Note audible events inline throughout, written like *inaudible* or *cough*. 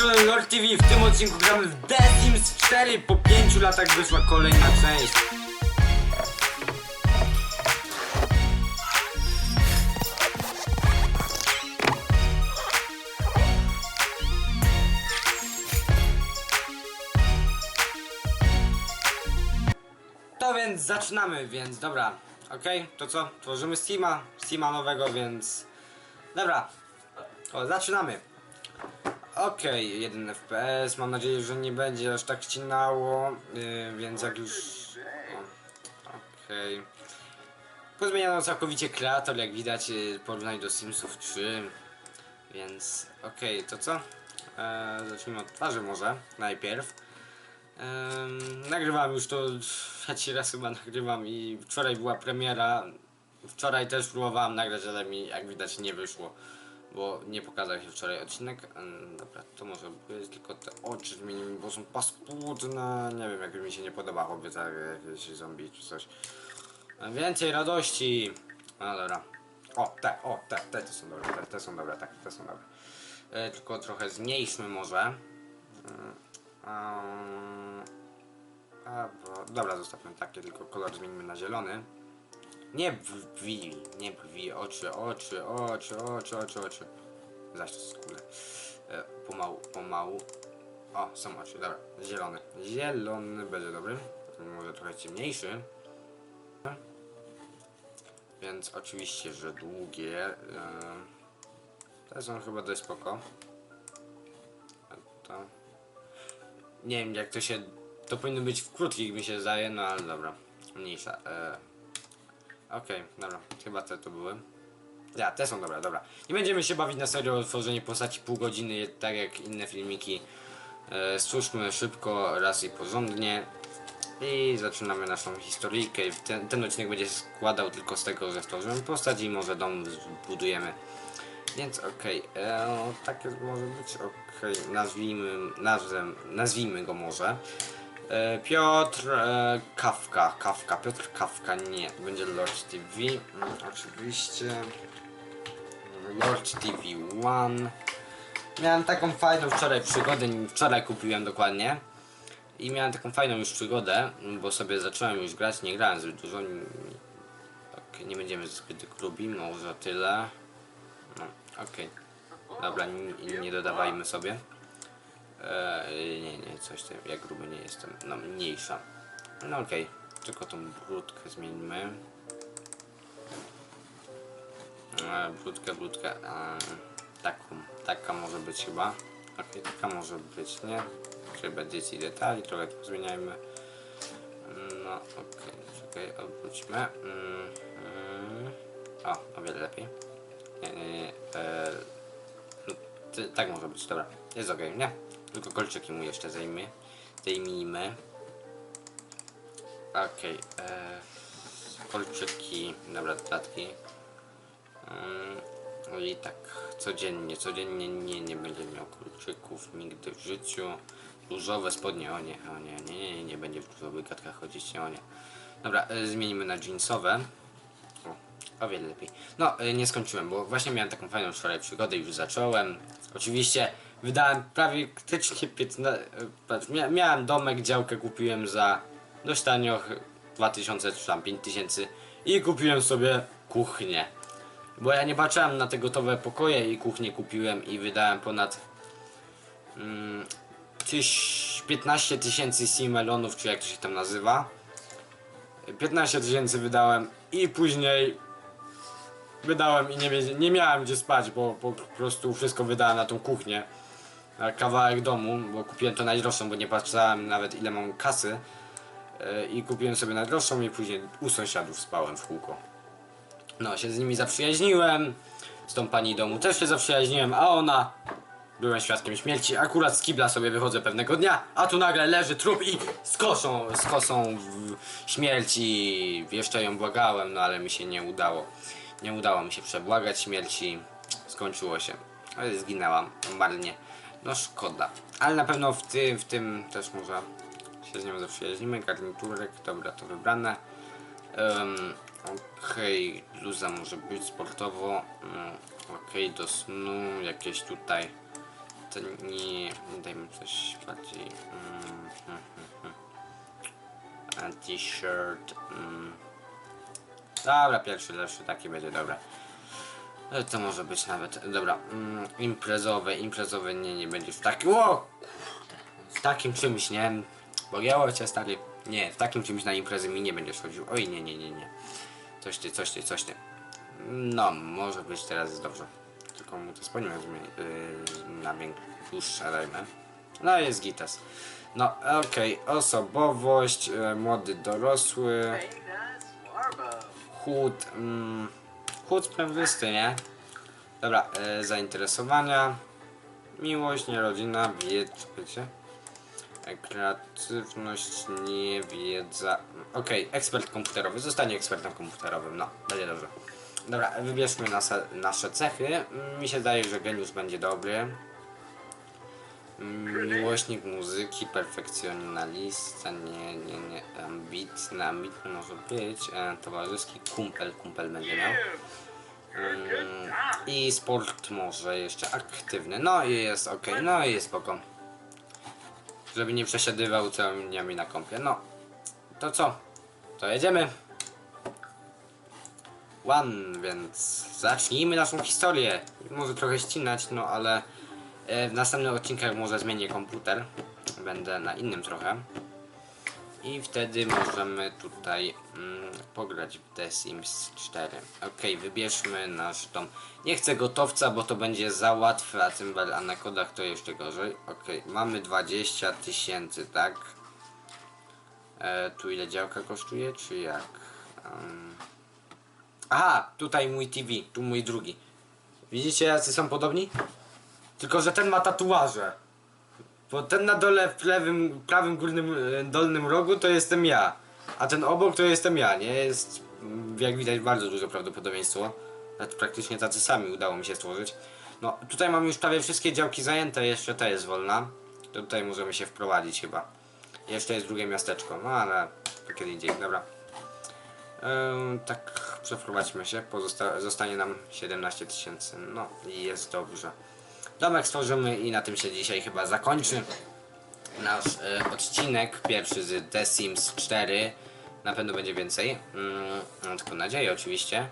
strony Lord TV. W tym odcinku gramy w The Sims 4. Po 5 latach wyszła kolejna część. To więc zaczynamy, więc dobra. Okej, to co? Tworzymy Steama, Steama nowego, więc... Dobra, o, zaczynamy. Okej, jeden FPS, mam nadzieję, że nie będzie aż tak ścinało, yy, więc jak już... Okej. Pozmieniano całkowicie kreator, jak widać, w porównaniu do Simsów 3. Więc, okej, to co? Eee, zacznijmy od twarzy może, najpierw. Em, nagrywam już to *laughs* trzeci raz chyba nagrywam i wczoraj była premiera. Wczoraj też próbowałem nagrać, ale mi jak widać nie wyszło, bo nie pokazał się wczoraj odcinek. Em, dobra, to może być tylko te oczy zmienimy, bo są paskudne. Nie wiem, jak mi się nie podoba chłopie, tak jakieś zombie czy coś. E, Więcej radości. No dobra. O, te, o, te, te, są dobre, te, te są dobre, tak, te są dobre. E, tylko trochę zmniejszmy może. Mm, a, bo, dobra, zostawmy takie, tylko kolor zmienimy na zielony. Nie brwi, nie brwi, oczy, oczy, oczy, oczy, oczy, oczy. Zaś skórę. E, pomału, pomału. O, są oczy, dobra, zielony. Zielony będzie dobry. Może trochę ciemniejszy. Więc oczywiście, że długie. E, te są chyba dość spoko. To. Nie wiem jak to się. To powinno być w krótkich mi się zdaje, no ale dobra. Mniejsza. E... Okej, dobra. Chyba te to były. Ja, te są dobre, dobra. Nie będziemy się bawić na serio o tworzenie postaci pół godziny, tak jak inne filmiki. E, stwórzmy szybko, raz i porządnie. I zaczynamy naszą historyjkę. Ten, ten odcinek będzie składał tylko z tego, że stworzymy postać i może dom zbudujemy. Więc okej, okay, takie może być okej, nazwijmy, nazwę, nazwijmy go może. E, Piotr e, Kawka, Kawka, Piotr Kawka, nie, to będzie Lord TV, mm, oczywiście. Lord TV One. Miałem taką fajną wczoraj przygodę, wczoraj kupiłem dokładnie. I miałem taką fajną już przygodę, bo sobie zacząłem już grać, nie grałem zbyt dużo. Ok, nie będziemy zbyt grubi, może tyle. No, okej. Dobra, nie, nie dodawajmy sobie. Eee, nie, nie, coś tam, ja gruby nie jestem. No, mniejsza. No okej, tylko tą brudkę zmieńmy. Eee, brudkę, brudkę. Eee, taką, taka może być chyba. Okej, taka może być, nie? Trzeba dzieci detali, trochę tu zmieniajmy. No, okej, czekaj, odwróćmy. Mm, mm. O, o wiele lepiej. Nie, nie, nie. E, no, ty, tak może być, dobra. Jest okej, nie? Tylko kolczyki mu jeszcze zajmie. Zdejmijmy. Okej. e, kolczyki, dobra, dodatki. Mm, i tak, codziennie, codziennie nie, nie będzie miał kolczyków nigdy w życiu. Różowe spodnie, o nie, o nie, nie, nie, nie, nie będzie w różowych gadkach chodzić, o nie. Dobra, e, zmienimy na jeansowe. O, o wiele lepiej. No, y, nie skończyłem, bo właśnie miałem taką fajną wczoraj przygodę i już zacząłem. Oczywiście wydałem prawie praktycznie 15... y, patrz, Mia miałem domek, działkę kupiłem za dość tanio, ch- 2000 czy tam 5000 i kupiłem sobie kuchnię. Bo ja nie patrzyłem na te gotowe pokoje i kuchnię kupiłem i wydałem ponad mm, tyś 15 tysięcy simelonów, czy jak to się tam nazywa. 15 tysięcy wydałem i później wydałem i nie, nie miałem gdzie spać, bo po prostu wszystko wydałem na tą kuchnię. Kawałek domu, bo kupiłem to najdroższą, bo nie patrzyłem nawet ile mam kasy. Yy, I kupiłem sobie najdroższą i później u sąsiadów spałem w kółko. No, się z nimi zaprzyjaźniłem. Z tą pani domu też się zaprzyjaźniłem, a ona Byłem świadkiem śmierci, akurat z kibla sobie wychodzę pewnego dnia, a tu nagle leży trup i z kosą, z kosą w śmierci. Jeszcze ją błagałem, no ale mi się nie udało. Nie udało mi się przebłagać śmierci. Skończyło się. Zginęłam marnie. No szkoda. Ale na pewno w tym, w tym też może się z nią zaprzyjaźnimy. Garniturek, dobra, to wybrane. Um, Okej, bluza może być sportowo. Um, Okej, do snu jakieś tutaj to nie... Dajmy coś bardziej... A t-shirt... Mm. Dobra, pierwszy, lepszy, taki będzie, dobra. Ale to może być nawet, dobra, mm, imprezowe, imprezowe, nie, nie będziesz w takim, o! W takim czymś, nie? Bogiało cię, stary, nie, w takim czymś na imprezy mi nie będziesz chodził, oj, nie, nie, nie, nie. Coś ty, coś ty, coś ty. No, może być teraz dobrze. Tylko mu to spodnie yy, na większe, dłuższe dajmy. No, jest gitas. No, okej, osobowość, e, młody, dorosły, chód, mm, chód sprawisty, nie? Dobra, e, zainteresowania, miłość, nie rodzina, wiedza, wiecie? Kreatywność, nie wiedza. Okej, ekspert komputerowy, zostanie ekspertem komputerowym, no, będzie dobrze. Dobra, wybierzmy nasze, nasze cechy. Mi się zdaje, że geniusz będzie dobry. Miłośnik muzyki, perfekcjonalista, nie, nie, nie, ambitny, ambitny może być, e, towarzyski, kumpel, kumpel będzie miał. Mm, I sport może jeszcze aktywny, no i jest ok, no i jest spoko. Żeby nie przesiadywał całymi dniami na kąpie, no. To co? To jedziemy. One, więc zacznijmy naszą historię. Może trochę ścinać, no ale w następnych odcinkach może zmienię komputer. Będę na innym trochę. I wtedy możemy tutaj mm, pograć w The Sims 4. Ok, wybierzmy nasz dom. Nie chcę gotowca, bo to będzie za łatwe, a tym bardziej, a na kodach to jeszcze gorzej. Ok, mamy 20 tysięcy, tak? E, tu ile działka kosztuje, czy jak? Em, Aha, tutaj mój TV, tu mój drugi. Widzicie, jacy są podobni? Tylko, że ten ma tatuaże. Bo ten na dole w lewym, prawym górnym, e, dolnym rogu to jestem ja. A ten obok to jestem ja, nie? Jest, mm, jak widać, bardzo duże prawdopodobieństwo. Nawet praktycznie tacy sami udało mi się stworzyć. No, tutaj mam już prawie wszystkie działki zajęte, jeszcze ta jest wolna. To tutaj możemy się wprowadzić chyba. Jeszcze jest drugie miasteczko, no ale to kiedy indziej, dobra. Tak, przeprowadźmy się. Pozosta zostanie nam 17 tysięcy. No i jest dobrze. Domek stworzymy i na tym się dzisiaj chyba zakończy nasz e, odcinek pierwszy z The Sims 4. Na pewno będzie więcej. Mm, mam nadzieję oczywiście.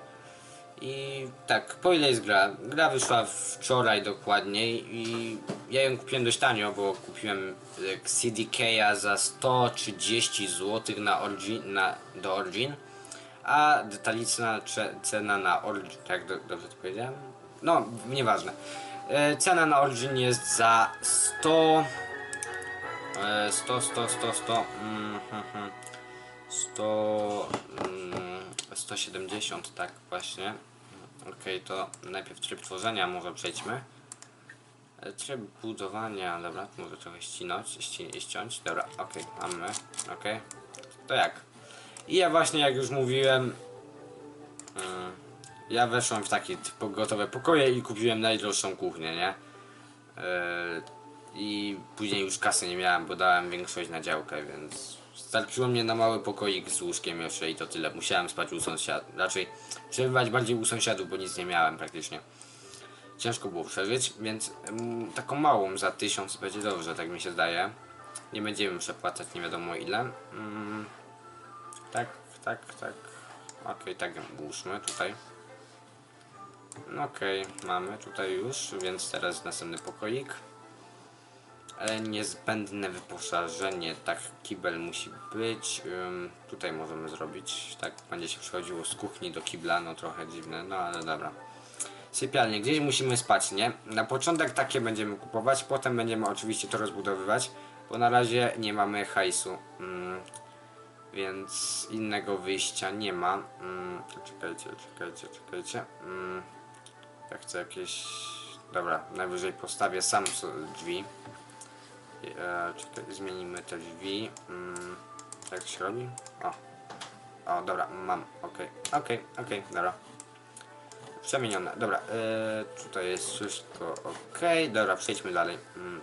I tak, po ile jest gra? Gra wyszła wczoraj dokładniej i ja ją kupiłem dość tanio, bo kupiłem e, CDK za 130 zł na Origin, na, do Origin, a detaliczna cena na Origin, tak do, dobrze to powiedziałem? No, nieważne. E, cena na Origin jest za 100 e, 100, 100, 100, 100 mm, hmm, hmm. 100 mm, 170 tak właśnie. Ok to najpierw tryb tworzenia może przejdźmy. E, tryb budowania dobra może trochę ścinać ści, ściąć. Dobra ok mamy ok to jak? I ja właśnie jak już mówiłem mm, ja weszłem w takie gotowe pokoje i kupiłem najdroższą kuchnię nie E, i później już kasy nie miałem, bo dałem większość na działkę, więc starczyło mnie na mały pokoik z łóżkiem jeszcze i to tyle. Musiałem spać u sąsiadów, raczej przebywać bardziej u sąsiadów, bo nic nie miałem praktycznie. Ciężko było przeżyć, więc mm, taką małą za tysiąc będzie dobrze, tak mi się zdaje. Nie będziemy przepłacać nie wiadomo ile. Mm, tak, tak, tak. Okej, tak ułóżmy tutaj. Okej, mamy tutaj już, więc teraz następny pokoik. E, niezbędne wyposażenie, tak, kibel musi być. Tutaj możemy zrobić, tak, będzie się przechodziło z kuchni do kibla, no trochę dziwne, no ale dobra. Sypialnie, gdzieś musimy spać, nie? Na początek takie będziemy kupować, potem będziemy oczywiście to rozbudowywać, bo na razie nie mamy hajsu. Ym, więc innego wyjścia nie ma. Ym, czekajcie, czekajcie, czekajcie. Ym, ja chcę jakieś... Dobra, najwyżej postawię sam drzwi. E, zmienimy te drzwi. Mm, jak się robi? O. O, dobra, mam. Okej, okej, okej, dobra. Przemienione. Dobra, e, tutaj jest wszystko ok. Dobra, przejdźmy dalej. Mm.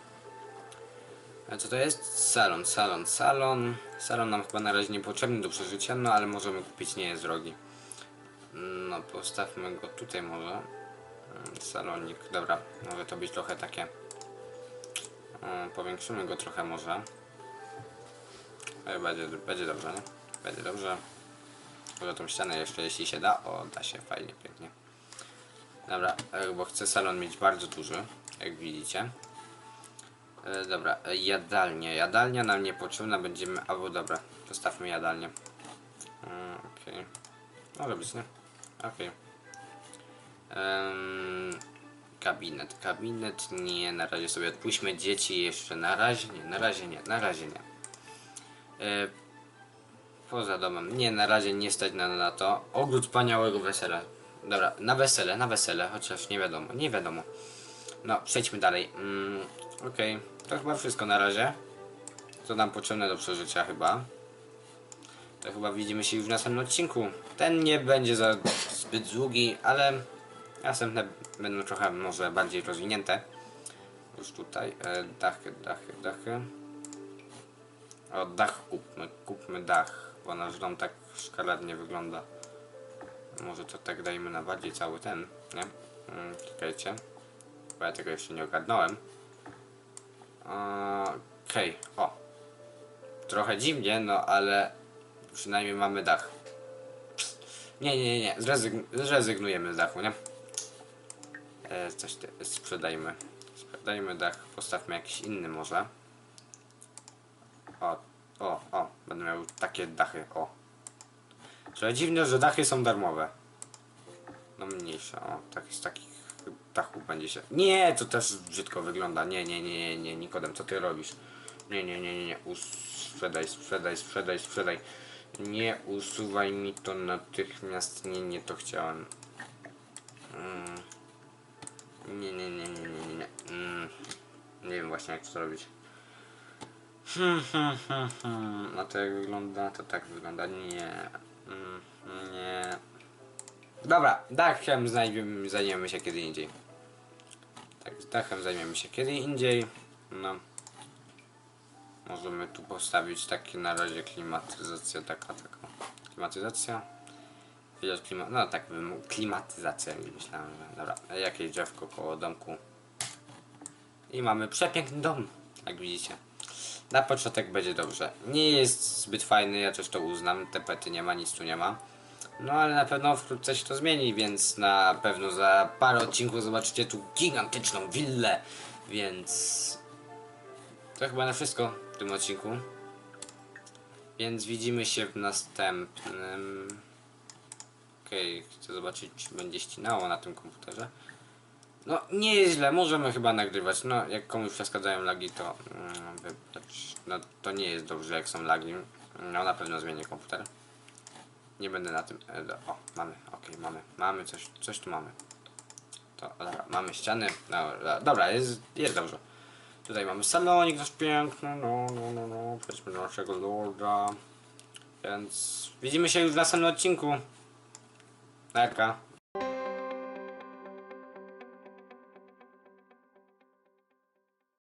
A co to jest? Salon, salon, salon. Salon nam chyba na razie niepotrzebny do przeżycia, no ale możemy kupić, nie jest drogi. Mm, No, postawmy go tutaj może. Salonik, dobra, może to być trochę takie Mm, Powiększymy go trochę może. E, Będzie, będzie dobrze, nie? Będzie dobrze. Może tą ścianę jeszcze, jeśli się da. O, da się, fajnie, pięknie. Dobra, e, bo chcę salon mieć bardzo duży, jak widzicie. E, Dobra, e, jadalnia. Jadalnia nam niepotrzebna, będziemy... Albo dobra, zostawmy jadalnię. Mm, Okej. Może być, nie? Okej. Em, Gabinet. Gabinet nie, na razie sobie odpuśćmy dzieci jeszcze. Na razie nie, na razie nie, na razie nie. E, poza domem. Nie, na razie nie stać na, na to. Ogród wspaniałego wesela. Dobra, na wesele, na wesele, chociaż nie wiadomo, nie wiadomo. No, przejdźmy dalej. Mm, Okej, to chyba wszystko na razie. Co nam potrzebne do przeżycia chyba. To chyba widzimy się już w następnym odcinku. Ten nie będzie za zbyt długi, ale następne będą trochę może bardziej rozwinięte. Już tutaj e, dachy, dachy, dachy. O, dach kupmy, kupmy dach, bo nasz dom tak szkaradnie wygląda. Może to tak dajmy na bardziej cały ten, nie? Mm, czekajcie, bo ja tego jeszcze nie ogarnąłem. Okej, o. Trochę dziwnie, no ale przynajmniej mamy dach. Nie, nie, nie. Zrezygn zrezygnujemy z dachu, nie? E, coś te, sprzedajmy. Sprzedajmy dach, postawmy jakiś inny może. O, o, o, będę miał takie dachy, o. Trochę dziwne, że dachy są darmowe. No mniejsze, o, tak, z takich dachów będzie się... Nie, to też brzydko wygląda. Nie, nie, nie, nie, nie, Nikodem, co ty robisz? Nie, nie, nie, nie, nie, sprzedaj, sprzedaj, sprzedaj, sprzedaj. Nie usuwaj mi to natychmiast, nie, nie, to chciałem. Mm. Nie, nie, nie, nie, nie, nie, nie. Mm. Nie wiem właśnie jak to zrobić. Hmm, hmm, hmm, hmm. A to jak wygląda? To tak wygląda. Nie. Mm, nie. Dobra, dachem zajmiemy, zajmiemy się kiedy indziej. Tak, z dachem zajmiemy się kiedy indziej. No. Możemy tu postawić takie na razie klimatyzacja, taka, taka. Klimatyzacja. Widać klima... No tak, bym- klimatyzacja, myślałem, że... Dobra, jakieś drzewko koło domku. I mamy przepiękny dom, jak widzicie. Na początek będzie dobrze. Nie jest zbyt fajny, ja też to uznam. Tepety nie ma, nic tu nie ma. No ale na pewno wkrótce się to zmieni, więc na pewno za parę odcinków zobaczycie tu gigantyczną willę. Więc to chyba na wszystko w tym odcinku. Więc widzimy się w następnym. Chcę zobaczyć, czy będzie ścinało na tym komputerze. No, nie jest źle, możemy chyba nagrywać. No, jak komuś przeszkadzają lagi, to mm. No, to nie jest dobrze, jak są lagi. No, na pewno zmienię komputer. Nie będę na tym. e, O, mamy, okej, mamy, mamy coś, coś tu mamy. To, dobra, mamy ściany. Dobra, dobra jest, jest dobrze. Tutaj mamy salonik nasz piękny, no, no, no, no, przejdźmy do naszego lorda. Więc widzimy się już w następnym odcinku. É cá.